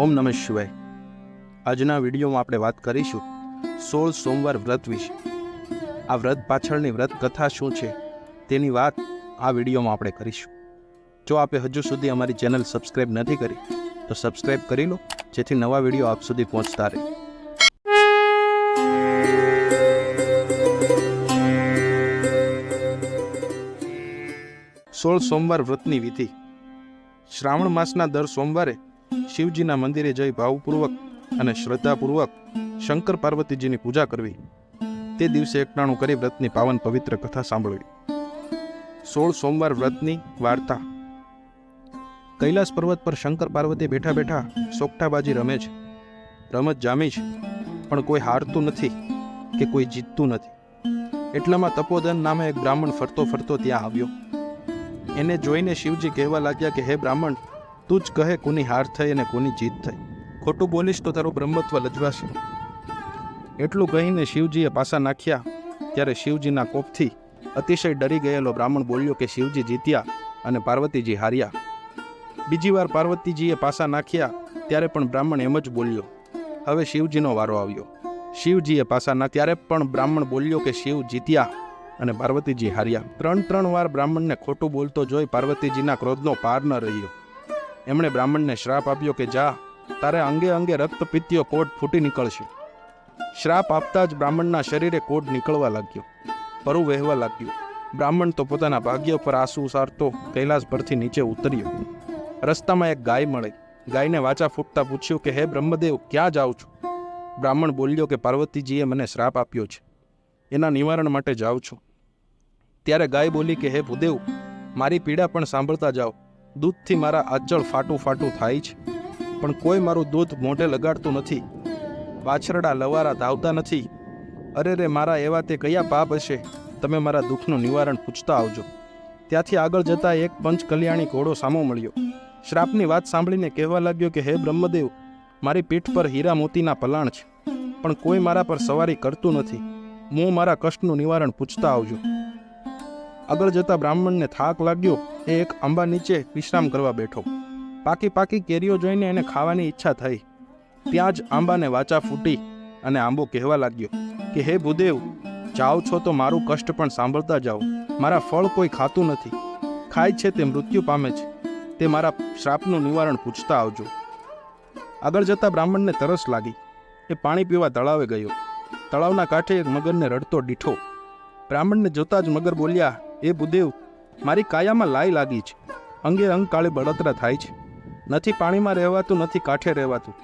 ઓમ નમઃ શિવાય. આજના વિડીયોમાં આપણે વાત કરીશું સોળ સોમવાર વ્રત વિશે. આ વ્રત પાછળની વ્રત કથા શું છે તેની વાત આ વિડીયોમાં આપણે કરીશું. જો આપે હજુ સુધી અમારી ચેનલ સબસ્ક્રાઇબ નથી કરી, તો સબસ્ક્રાઇબ કરી લો, જેથી નવા વીડિયો આપ સુધી પહોંચતા રહે. સોળ સોમવાર વ્રતની વિધિ. શ્રાવણ માસના દર સોમવારે શિવજીના મંદિરે જઈ ભાવપૂર્વક અને શ્રદ્ધાપૂર્વક શંકર પાર્વતીજીની પૂજા કરવી. તે દિવસે એકટાણું કરી વ્રતની પાવન પવિત્ર કથા સાંભળવી. સોળ સોમવાર વ્રતની વાર્તા. કૈલાસ પર્વત પર શંકર પાર્વતી બેઠા બેઠા સોગઠાબાજી રમે છે. રમત જામી છે, પણ કોઈ હારતું નથી કે કોઈ જીતતું નથી. એટલામાં તપોદન નામે એક બ્રાહ્મણ ફરતો ફરતો ત્યાં આવ્યો. એને જોઈને શિવજી કહેવા લાગ્યા કે, હે બ્રાહ્મણ તું જ કહે કોની હાર થઈ અને કોની જીત થઈ. ખોટું બોલીશ તો તારું બ્રહ્મત્વ લજવાશે. એટલું કહીને શિવજીએ પાસા નાખ્યા, ત્યારે શિવજીના કોપથી અતિશય ડરી ગયેલો બ્રાહ્મણ બોલ્યો કે શિવજી જીત્યા અને પાર્વતીજી હાર્યા. બીજી વાર પાર્વતીજીએ પાસા નાખ્યા, ત્યારે પણ બ્રાહ્મણ એમ જ બોલ્યો. હવે શિવજીનો વારો આવ્યો. શિવજીએ પાસા ના, ત્યારે પણ બ્રાહ્મણ બોલ્યો કે શિવ જીત્યા અને પાર્વતીજી હાર્યા. ત્રણ ત્રણ વાર બ્રાહ્મણને ખોટું બોલતો જોઈ પાર્વતીજીના ક્રોધનો પાર ન રહ્યો. એમણે બ્રાહ્મણને શ્રાપ આપ્યો કે જા, તારે અંગે અંગે રક્તપિત્તીય કોટ ફૂટી નીકળશે. શ્રાપ આપતા જ બ્રાહ્મણના શરીરે કોટ નીકળવા લાગ્યો, પરું વહેવા લાગ્યું. બ્રાહ્મણ તો પોતાના ભાગ્ય પર આંસુ સારતો કૈલાસ પરથી નીચે ઉતર્યો. રસ્તામાં એક ગાય મળી. ગાયને વાચા ફૂટતા પૂછ્યું કે, હે બ્રહ્મદેવ, ક્યાં જાઉં છું? બ્રાહ્મણ બોલ્યો કે, પાર્વતીજીએ મને શ્રાપ આપ્યો છે. એના નિવારણ માટે જાઉં છું. ત્યારે ગાય બોલી કે, હે ભૂદેવ, મારી પીડા પણ સાંભળતા જાઓ. દૂધથી મારા આચળ ફાટું ફાટું થાય છે. પણ કોઈ મારું દૂધ મોઢે લગાડતું નથી. વાછરડા લવારા ધાવતા નથી. અરે રે, મારા એવા તે કયા પાપ હશે? તમે મારા દુઃખનું નિવારણ પૂછતા આવજો. ત્યાંથી આગળ જતા એક પંચ કલ્યાણી ઘોડો સામો મળ્યો. શ્રાપની વાત સાંભળીને કહેવા લાગ્યો કે, હે બ્રહ્મદેવ, મારી પીઠ પર હીરા મોતીના પલાણ છે. પણ કોઈ મારા પર સવારી કરતું નથી. હું મારા કષ્ટનું નિવારણ પૂછતા આવજો. આગળ જતા બ્રાહ્મણને થાક લાગ્યો, એ એક આંબા નીચે વિશ્રામ કરવા બેઠો. પાકી પાકી કેરીઓ જોઈને એને ખાવાની ઈચ્છા થઈ. ત્યાં જ આંબાને વાચા ફૂટી અને આંબો કહેવા લાગ્યો કે, હે ભૂદેવ, જાઓ છો તો મારું કષ્ટ પણ સાંભળતા જાઓ. મારા ફળ કોઈ ખાતું નથી. ખાય છે તે મૃત્યુ પામે છે. તે મારા શ્રાપનું નિવારણ પૂછતા આવજો. આગળ જતા બ્રાહ્મણને તરસ લાગી. એ પાણી પીવા તળાવે ગયો. તળાવના કાંઠે એક મગરને રડતો દીઠો બ્રાહ્મણને જોતા જ મગર બોલ્યા એ ભૂદેવ મારી કાયામાં લાઈ લાગી છે. અંગે અંગ કાળે બળતરા થાય છે. નથી પાણીમાં રહેવાતું, નથી કાંઠે રહેવાતું.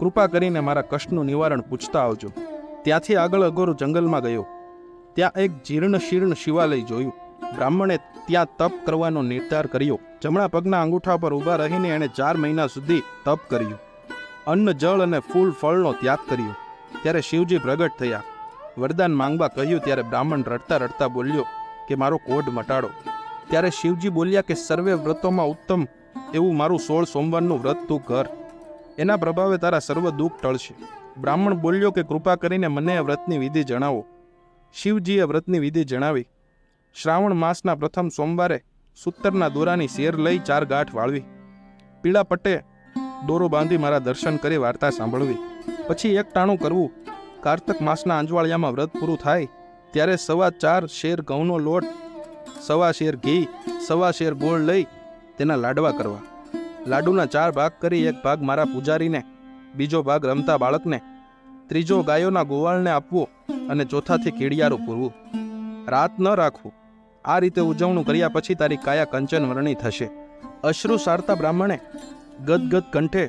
કૃપા કરીને મારા કષ્ટનું નિવારણ પૂછતા આવજો. ત્યાંથી આગળ અઘોર જંગલમાં ગયો. ત્યાં એક જીર્ણ શીર્ણ શિવાલય જોયું. બ્રાહ્મણે ત્યાં તપ કરવાનો નિર્ધાર કર્યો. જમણા પગના અંગૂઠા પર ઊભા રહીને એણે ચાર મહિના સુધી તપ કર્યું. અન્ન, જળ અને ફૂલ ફળનો ત્યાગ કર્યો. ત્યારે શિવજી પ્રગટ થયા. વરદાન માંગવા કહ્યું ત્યારે બ્રાહ્મણ રડતા રડતા બોલ્યો કે મારો કોઢ મટાડો. ત્યારે શિવજી બોલ્યા કે સર્વે વ્રતોમાં ઉત્તમ, એવું મારું સોળ સોમવારનું વ્રત તું કર. એના પ્રભાવે તારા સર્વ દુઃખ ટળશે. બ્રાહ્મણ બોલ્યો કે કૃપા કરીને મને વ્રતની વિધિ જણાવો. શિવજીએ વ્રતની વિધિ જણાવી. શ્રાવણ માસના પ્રથમ સોમવારે સૂતરના દોરાની શેર લઈ ચાર ગાંઠ વાળવી. પીળા પટ્ટે દોરો બાંધી મારા દર્શન કરી વાર્તા સાંભળવી. પછી એક ટાણું કરવું. કાર્તક માસના અંજવાળિયામાં વ્રત પૂરું થાય ત્યારે સવા ચાર શેર ઘઉંનો લોટ, સવા શેર ઘી, સવા શેર ગોળ લઈ તેના લાડવા કરવા. લાડુના ચાર ભાગ કરી એક ભાગ મારા પૂજારીને, બીજો ભાગ રમતા બાળકને, ત્રીજો ગાયોના ગોવાળને આપવો અને ચોથાથી કીડિયારું પૂરવું. રાત ન રાખવું. આ રીતે ઉજવણું કર્યા પછી તારી કાયા કંચન વર્ણી થશે. અશ્રુ સારતા બ્રાહ્મણે ગદગદ કંઠે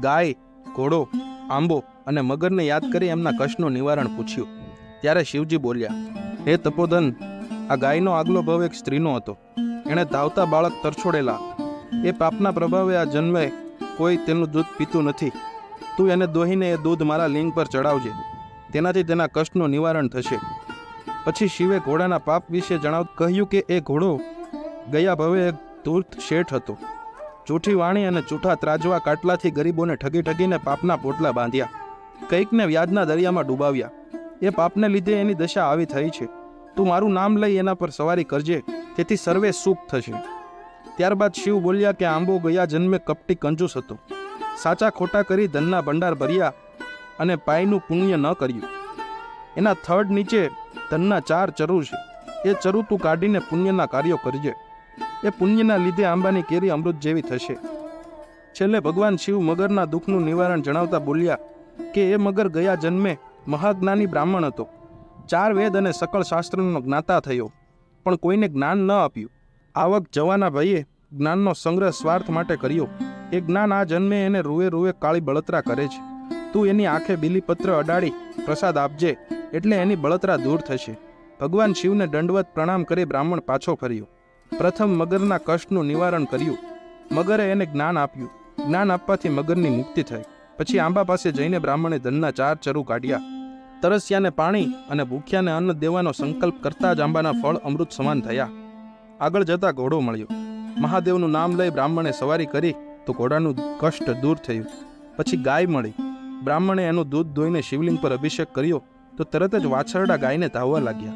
ગાય, ઘોડો, આંબો અને મગરને યાદ કરી એમના કષ્ટનું નિવારણ પૂછ્યું. ત્યારે શિવજી બોલ્યા, હે તપોધન, આ ગાયનો આગલો ભાવ એક સ્ત્રીનો હતો. એણે ધાવતા બાળક તરછોડેલા. એ પાપના પ્રભાવે આ જન્મે, કોઈ તેનું દૂધ પીતું નથી. તું એને દોહીને એ દૂધ મારા લિંગ પર ચડાવજે. તેનાથી તેના કષ્ટનું નિવારણ થશે. પછી શિવે ઘોડાના પાપ વિશે જણાવ, કહ્યું કે એ ઘોડો ગયા ભવે એક ધૂર્ત શેઠ હતો. જૂઠી વાણી અને જૂઠા ત્રાજવા કાટલાથી ગરીબોને ઠગી ઠગીને પાપના પોટલા બાંધ્યા. કંઈકને વ્યાજના દરિયામાં ડૂબાવ્યા. એ પાપને લીધે એની દશા આવી થઈ છે. તું મારું નામ લઈ એના પર સવારી કરજે, તેથી સર્વે સુખ થશે. ત્યારબાદ શિવ બોલ્યા કે આંબો ગયા જન્મે કપટી કંજૂસ હતો. સાચા ખોટા કરી ધનના ભંડાર ભર્યા અને પાયનું પુણ્ય ન કર્યું. એના થડ નીચે ધનના ચાર ચરુ છે. એ ચરુ તું કાઢીને પુણ્યના કાર્યો કરજે. એ પુણ્યના લીધે આંબાની કેરી અમૃત જેવી થશે. છેલ્લે ભગવાન શિવ મગરના દુઃખનું નિવારણ જણાવતા બોલ્યા કે એ મગર ગયા જન્મે મહાજ્ઞાની બ્રાહ્મણ હતો. ચાર વેદ અને સકળ શાસ્ત્રનો જ્ઞાતા થયો, પણ કોઈને જ્ઞાન ન આપ્યું. આવક જવાના ભાઈએ જ્ઞાનનો સંગ્રહ સ્વાર્થ માટે કર્યો. એ જ્ઞાન આ જન્મે એને રૂએ રૂએ કાળી બળતરા કરે છે. તું એની આંખે બિલીપત્ર અડાડી પ્રસાદ આપજે, એટલે એની બળતરા દૂર થશે. ભગવાન શિવને દંડવત પ્રણામ કરી બ્રાહ્મણ પાછો ફર્યો. પ્રથમ મગરના કષ્ટનું નિવારણ કર્યું. મગરે એને જ્ઞાન આપ્યું. જ્ઞાન આપવાથી મગરની મુક્તિ થઈ. પછી આંબા પાસે જઈને બ્રાહ્મણે ધનના ચાર ચરુ કાઢ્યા. તરસ્યાને પાણી અને ભૂખ્યાને અન્ન દેવાનો સંકલ્પ કરતા જ આંબાના ફળ અમૃત સમાન થયા. આગળ જતા ઘોડો મળ્યો. મહાદેવનું નામ લઈ બ્રાહ્મણે સવારી કરી તો ઘોડાનું કષ્ટ દૂર થયું. પછી ગાય મળી. બ્રાહ્મણે એનું દૂધ ધોઈને શિવલિંગ પર અભિષેક કર્યો તો તરત જ વાછરડા ગાયને ધાવવા લાગ્યા.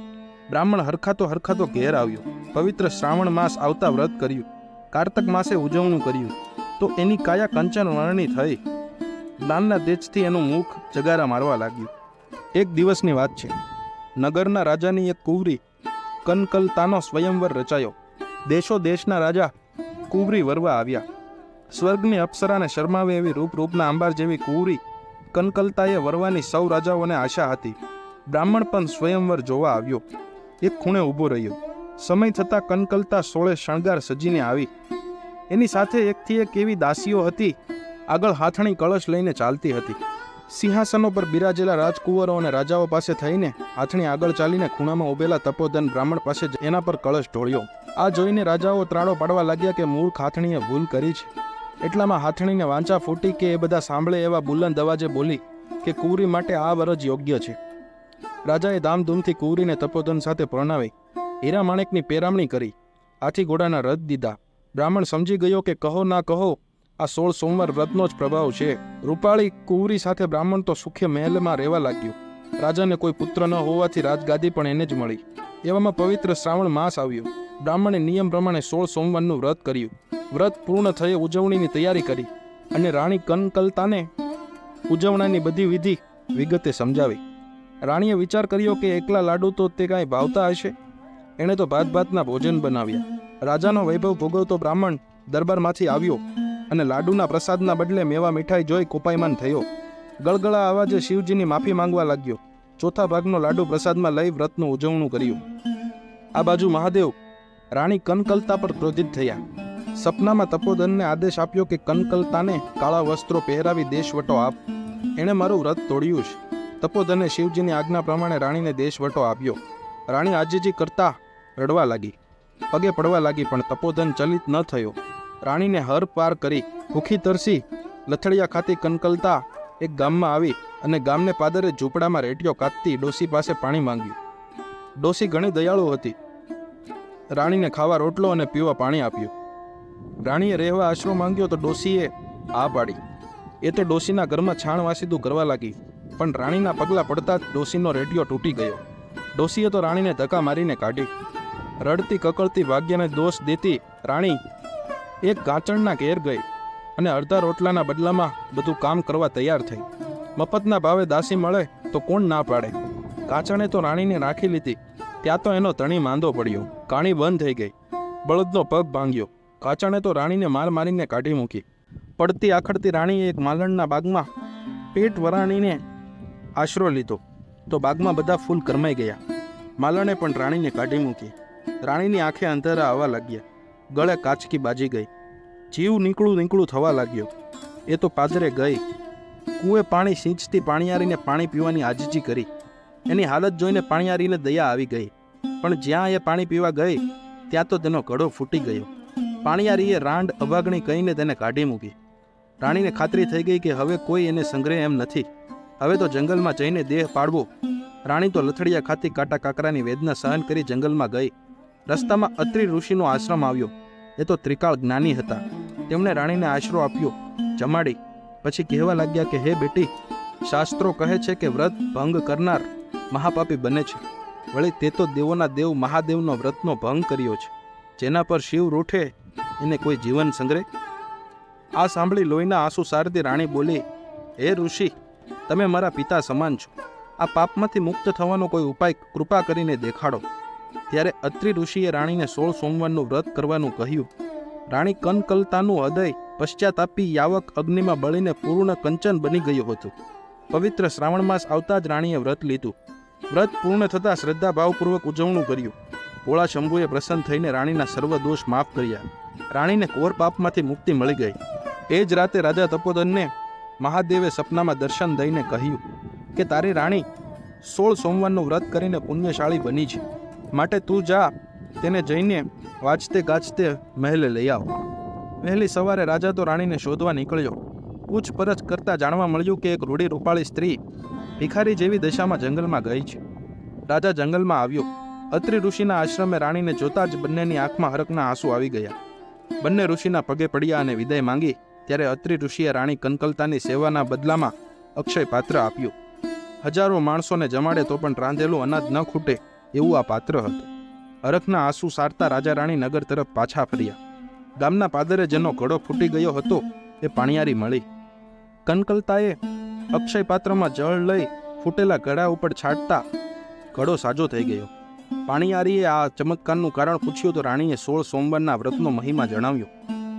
બ્રાહ્મણ હરખાતો હરખાતો ઘેર આવ્યો. પવિત્ર શ્રાવણ માસ આવતા વ્રત કર્યું. કારતક માસે ઉજવણું કર્યું. તો એની કાયા કંચન વરણી થઈ. જ્ઞાનના તેજથી એનું મુખ જગારા મારવા લાગ્યું. એક દિવસની વાત છે. નગરના રાજાની એક કુંવરી કનકલતાનો સ્વયંવર રચાયો. દેશો દેશના રાજા કુંવરી વરવા આવ્યા. સ્વર્ગની અપ્સરાને શરમાવે એવી રૂપરૂપના આંબાર જેવી કુંવરી કનકલતાએ વરવાની સૌ રાજાઓને આશા હતી. બ્રાહ્મણ પણ સ્વયંવર જોવા આવ્યો. એક ખૂણે ઊભો રહ્યો. સમય થતાં કનકલતા સોળે શણગાર સજીને આવી. એની સાથે એકથી એક એવી દાસીઓ હતી, આગળ હાથણી કળશ લઈને ચાલતી હતી. સિંહાસનો પર બિરાજેલા રાજકુંવરો અને રાજાઓ પાસે થઈને હાથણી આગળ ચાલીને ખૂણામાં ઉભેલા તપોધન બ્રાહ્મણ પાસે એના પર કળશ ઢોળ્યો. આ જોઈને રાજાઓ ત્રાળો પાડવા લાગ્યા કે મૂળ હાથણીએ ભૂલ કરી છે. એટલામાં હાથણીને વાંચા ફૂટી કે એ બધા સાંભળે એવા બુલંદ અવાજે બોલી કે કુંવરી માટે આ વરજ યોગ્ય છે. રાજાએ ધામધૂમથી કુંવરીને તપોધન સાથે પરણાવી. હીરા માણેકની પેરામણી કરી. હાથી ઘોડાના રથ દીધા. બ્રાહ્મણ સમજી ગયો કે કહો ના કહો આ સોળ સોમવાર વ્રતનો જ પ્રભાવ છે. રૂપાળી કુંવરી સાથે બ્રાહ્મણ તો સુખે મહેલમાં રહેવા લાગ્યો. રાજાને કોઈ પુત્ર ન હોવાથી રાજગાદી પણ એને જ મળી. એવામાં પવિત્ર શ્રાવણ માસ આવ્યો. બ્રાહ્મણે નિયમ પ્રમાણે સોળ સોમવારનું વ્રત કર્યું. વ્રત પૂર્ણ થયે ઉજવણીની તૈયારી કરી અને રાણી કનકલતાને ઉજવણાની બધી વિધિ વિગતે સમજાવી. રાણીએ વિચાર કર્યો કે એકલા લાડુ તો તે કાંઈ ભાવતા હશે? એણે તો ભાત ભાતના ભોજન બનાવ્યા. રાજાનો વૈભવ ભોગવતો બ્રાહ્મણ દરબારમાંથી આવ્યો. અને લાડુના પ્રસાદના બદલે મેવા મીઠાઈ જોઈ કોપાયમાન થયો. ગળગળા અવાજે શિવજીની માફી માંગવા લાગ્યો. ચોથા ભાગનો લાડુ પ્રસાદમાં લઈ વ્રતનું ઉજવણું કર્યું. આ બાજુ મહાદેવ રાણી કનકલતા પર ક્રોધિત થયા. સપનામાં તપોધનને આદેશ આપ્યો કે કનકલતાને કાળા વસ્ત્રો પહેરાવી દેશવટો આપ. એણે મારું વ્રત તોડ્યું છે તપોધને શિવજીની આજ્ઞા પ્રમાણે રાણીને દેશવટો આપ્યો. રાણી આજીજી કરતા રડવા લાગી. પગે પડવા લાગી પણ તપોધન ચલિત ન થયો. રાણીને હર પાર કરી ભૂખી તરસી, લથડિયા ખાતી કનકલતા એક ગામમાં આવી અને ગામને પાદરે ઝૂંપડામાં રેટિયો કાતતી ડોસી પાસે પાણી માંગ્યું. ડોસી ઘણી દયાળુ હતી. રાણીને ખાવા રોટલો અને પીવા પાણી આપ્યું. રાણીએ રહેવા આશરો માંગ્યો તો ડોસીએ આ પાડી. એ તો ડોસીના ઘરમાં છાણ વાસીદું કરવા લાગી, પણ રાણીના પગલાં પડતા જ ડોસીનો રેડિયો તૂટી ગયો. ડોસીએ તો રાણીને ધક્કા મારીને કાઢી. રડતી કકળતી ભાગ્યને દોષ દેતી રાણી એક ગાંચણના ઘેર ગઈ અને અડધા રોટલાના બદલામાં બધું કામ કરવા તૈયાર થઈ. મફતના ભાવે દાસી મળે તો કોણ ના પાડે? કાચણે તો રાણીને રાખી લીધી. ત્યાં તો એનો ધણી માંદો પડ્યો. કાણી બંધ થઈ ગઈ. બળદનો પગ ભાંગ્યો. કાચણે તો રાણીને માર મારીને કાઢી મૂકી. પડતી આખડતી રાણીએ એક માલણના બાગમાં પેટ વરાણીને આશરો લીધો. તો બાગમાં બધા ફૂલ કરમાઈ ગયા. માલણે પણ રાણીને કાઢી મૂકી. રાણીની આંખે અંધારા આવવા લાગ્યા. ગળે કાચકી બાજી ગઈ. જીવ નીકળું નીકળું થવા લાગ્યો. એ તો પાદરે ગઈ. કૂએ પાણી સિંચતી પાણીયારીને પાણી પીવાની આજીજી કરી. એની હાલત જોઈને પાણીયારીને દયા આવી ગઈ. પણ જ્યાં એ પાણી પીવા ગઈ, ત્યાં તો તેનો ઘડો ફૂટી ગયો. પાણીયારીએ રાંડ અભાગણી કહીને તેને કાઢી મૂકી. રાણીને ખાતરી થઈ ગઈ કે હવે કોઈ એને સંગ્રહ એમ નથી. હવે તો જંગલમાં જઈને દેહ પાડવો. રાણી તો લથડિયા ખાતી કાટા કાકરાની વેદના સહન કરી જંગલમાં ગઈ. રસ્તામાં અત્રિ ઋષિનો આશ્રમ આવ્યો. એ તો ત્રિકાળ જ્ઞાની હતા. તેમણે રાણીને આશરો આપ્યો, જમાડી. પછી કહેવા લાગ્યા કે, હે બેટી, શાસ્ત્રો કહે છે કે વ્રત ભંગ કરનાર મહાપાપી બને છે. વળી તે તો દેવોના દેવ મહાદેવનો વ્રતનો ભંગ કર્યો છે. જેના પર શિવ રૂઠે, એને કોઈ જીવન સંગ્રહ આ સાંભળી લોહીના આંસુ સારથી રાણી બોલી, હે ઋષિ, તમે મારા પિતા સમાન છો. આ પાપમાંથી મુક્ત થવાનો કોઈ ઉપાય કૃપા કરીને દેખાડો. ત્યારે અત્રિ ઋષિએ રાણીને સોળ સોમવારનું વ્રત કરવાનું કહ્યું. રાણી કનકલતાનું હૃદય પશ્ચાતાપી યાવક અગ્નિમાં બળીને પૂર્ણ કંચન બની ગયું હતું. પવિત્ર શ્રાવણ માસ આવતા જ રાણીએ વ્રત લીધું. વ્રત પૂર્ણ થતાં શ્રદ્ધાભાવપૂર્વક ઉજવણું કર્યું. ભોળા શંભુએ પ્રસન્ન થઈને રાણીના સર્વ દોષ માફ કર્યા. રાણીને કોર પાપમાંથી મુક્તિ મળી ગઈ. એ જ રાતે રાજા તપોદનને મહાદેવે સપનામાં દર્શન દઈને કહ્યું કે તારી રાણી સોળ સોમવારનું વ્રત કરીને પુણ્યશાળી બની છે. માટે તું જા, તેને જઈને વાંચતે ગાજતે મહેલે લઈ આવ. વહેલી સવારે રાજા તો રાણીને શોધવા નીકળ્યો. પૂછપરછ કરતા જાણવા મળ્યું કે એક રૂડી રૂપાળી સ્ત્રી ભિખારી જેવી દશામાં જંગલમાં ગઈ છે. રાજા જંગલમાં આવ્યો. અત્રિ ઋષિના આશ્રમે રાણીને જોતા જ બંનેની આંખમાં હરકના આંસુ આવી ગયા. બંને ઋષિના પગે પડ્યા અને વિદાય માંગી, ત્યારે અત્રિ ઋષિએ રાણી કનકલતાની સેવાના બદલામાં અક્ષય પાત્ર આપ્યું. હજારો માણસોને જમાડે તો પણ રાંધેલું અનાજ ન ખૂટે. એવું આ પાત્ર હતું. અરખના આંસુ સારતા રાજા રાણી નગર તરફ પાછા ફર્યા. ગામના પાદરે જેનો ઘડો ફૂટી ગયો હતો, એ પાણિયારી મળી. કનકલતાએ અક્ષય પાત્રમાં જળ લઈ ફૂટેલા ઘડા ઉપર છાંટતા ઘડો સાજો થઈ ગયો. પાણીયારીએ આ ચમત્કારનું કારણ પૂછ્યું તો રાણીએ સોળ સોમવારના વ્રતનો મહિમા જણાવ્યો.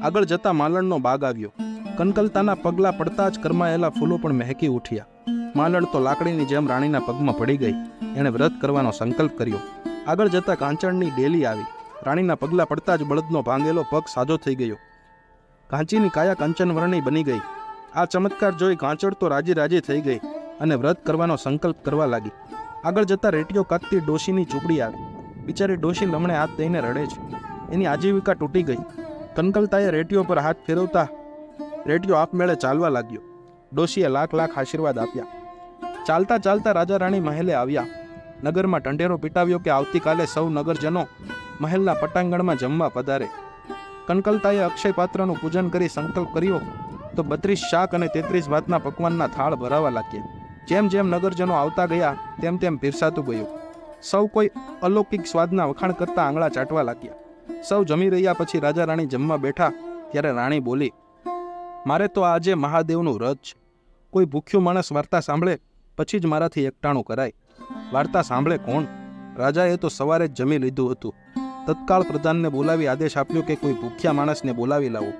આગળ જતા માલણનો બાગ આવ્યો. કનકલતાના પગલાં પડતા જ કરમાયેલા ફૂલો પણ મહેકી ઉઠ્યા. માલણ તો લાકડીની જેમ રાણીના પગમાં પડી ગઈ. એણે વ્રત કરવાનો સંકલ્પ કર્યો. આગળ જતા કાંચણની ડેલી આવી. રાણીના પગલા પડતા જ બળદનો ભાંગેલો પગ સાજો થઈ ગયો. કાંચીની કાયા કંચનવર્ણી બની ગઈ. આ ચમત્કાર જોઈ કાંચડ તો રાજી રાજી થઈ ગઈ અને વ્રત કરવાનો સંકલ્પ કરવા લાગી. આગળ જતા રેટીઓ કાતતી ડોશીની ચૂપડી આવી. બિચારી ડોશી લમણે હાથ દઈને રડે છે. એની આજીવિકા તૂટી ગઈ. કનકલતાએ રેટીઓ પર હાથ ફેરવતા રેટીઓ આપમેળે ચાલવા લાગ્યો. ડોશીએ લાખ લાખ આશીર્વાદ આપ્યા. ચાલતા ચાલતા રાજા રાણી મહેલે આવ્યા. નગરમાં ઢંઢેરો પીટાવ્યો કે આવતીકાલે સૌ નગરજનો મહેલના પટાંગણમાં જમવા પધારે. કનકલતાએ અક્ષય પાત્રનું પૂજન કરી સંકલ્પ કર્યો તો બત્રીસ શાક અને તેત્રીસ ભાતના પકવાનના થાળ ભરાવા લાગ્યા. જેમ જેમ નગરજનો આવતા ગયા, તેમ તેમ પીરસાતું ગયું. સૌ કોઈ અલૌકિક સ્વાદના વખાણ કરતા આંગળા ચાટવા લાગ્યા. સૌ જમી રહ્યા પછી રાજા રાણી જમવા બેઠા, ત્યારે રાણી બોલી મારે તો આજે મહાદેવનું વ્રત છે. કોઈ ભૂખ્યો માણસ વાર્તા સાંભળે, પછી જ મારાથી એકટાણું કરાય. વાર્તા સાંભળે કોણ? રાજાએ તો સવારે જ જમી લીધું હતું. તત્કાળ પ્રધાનને બોલાવી આદેશ આપ્યો કે કોઈ ભૂખ્યા માણસને બોલાવી લાવો.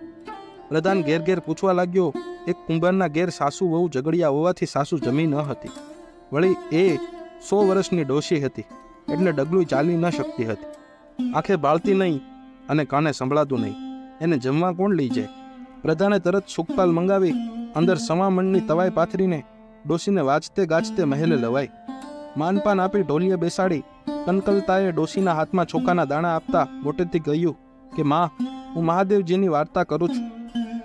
પ્રધાન ઘેર ઘેર પૂછવા લાગ્યો, એક કુંભારના ઘેર સાસુ વહુ ઝઘડિયા હોવાથી સાસુ જમી ન હતી. વળી એ સો વર્ષની ડોશી હતી, એટલે ડગલું ચાલી ન શકતી હતી. આંખે બાળતી નહીં અને કાને સંભળાતું નહીં. એને જમવા કોણ લઈ જાય? પ્રધાને તરત સુખપાલ મંગાવી અંદર સમામણની તવાઈ પાથરીને ડોશીને વાંચતે ગાજતે મહેલે લવાઈ. માનપાન આપી ઢોલીએ બેસાડી, કનકલતાએ ડોશીના હાથમાં ચોખાના દાણા આપતા મોટેથી કહ્યું કે, માં, હું મહાદેવજીની વાર્તા કરું છું.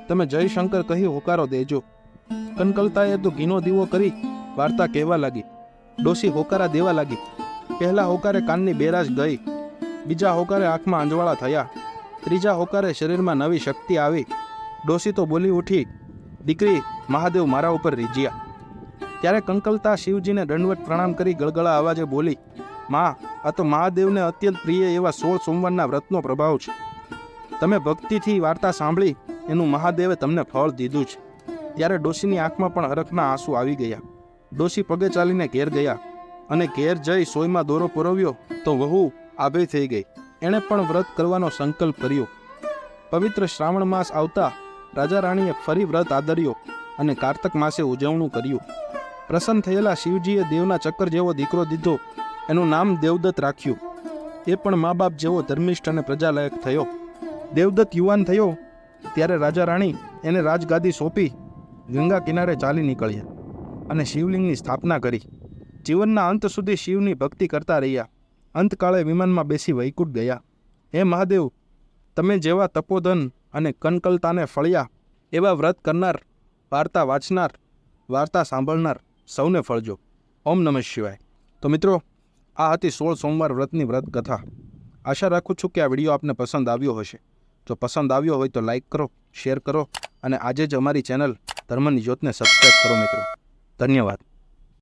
તમે જયશંકર કહી હોકારો દેજો. કનકલતાએ તો ઘીનો દીવો કરી વાર્તા કહેવા લાગી. ડોશી હોકારા દેવા લાગી. પહેલા હોકારે કાનની બેરાજ ગઈ, બીજા હોકારે આંખમાં અંજવાળા થયા, ત્રીજા હોકારે શરીરમાં નવી શક્તિ આવી. ડોશી તો બોલી ઉઠી, દીકરી, મહાદેવ મારા ઉપર રીજ્યા. ત્યારે કંકલતા શિવજીને દંડવત પ્રણામ કરી ગળગળા અવાજે બોલી, માં, આ તો મહાદેવને અત્યંત પ્રિય એવા સોળ સોમવારના વ્રતનો પ્રભાવ છે. તમે ભક્તિથી વાર્તા સાંભળી, એનું મહાદેવે તમને ફળ દીધું છે. ત્યારે ડોશીની આંખમાં પણ હરખના આંસુ આવી ગયા. ડોશી પગે ચાલીને ઘેર ગયા અને ઘેર જઈ સોયમાં દોરો પુરવ્યો તો વહુ આભે થઈ ગઈ. એણે પણ વ્રત કરવાનો સંકલ્પ કર્યો. પવિત્ર શ્રાવણ માસ આવતા રાજા રાણીએ ફરી વ્રત આદર્યો અને કારતક માસે ઉજવણું કર્યું. પ્રસન્ન થયેલા શિવજીએ દેવના ચક્કર જેવો દીકરો દીધો, એનું નામ દેવદત્ત રાખ્યું. એ પણ મા બાપ જેવો ધર્મિષ્ઠ અને પ્રજાલાયક થયો. દેવદત્ત યુવાન થયો, ત્યારે રાજા રાણી એને રાજગાદી સોંપી, ગંગા કિનારે ચાલી નીકળ્યા અને શિવલિંગની સ્થાપના કરી. જીવનના અંત સુધી શિવની ભક્તિ કરતા રહ્યા. અંતકાળે વિમાનમાં બેસી વૈકુંઠ ગયા. હે મહાદેવ, તમે જેવા તપોધન અને કનકલતાને ફળ્યા એવા વ્રત કરનાર, વાર્તા વાંચનાર, વાર્તા સાંભળનાર સૌને ફળજો. ઓમ નમઃ શિવાય. તો મિત્રો, આ હતી સોળ સોમવાર વ્રતની વ્રત કથા. આશા રાખું છું કે આ વીડિયો આપને પસંદ આવ્યો હશે. જો પસંદ આવ્યો હોય તો લાઈક કરો, શેર કરો અને આજે જ અમારી ચેનલ ધર્મની જ્યોતને સબસ્ક્રાઈબ કરો મિત્રો. ધન્યવાદ.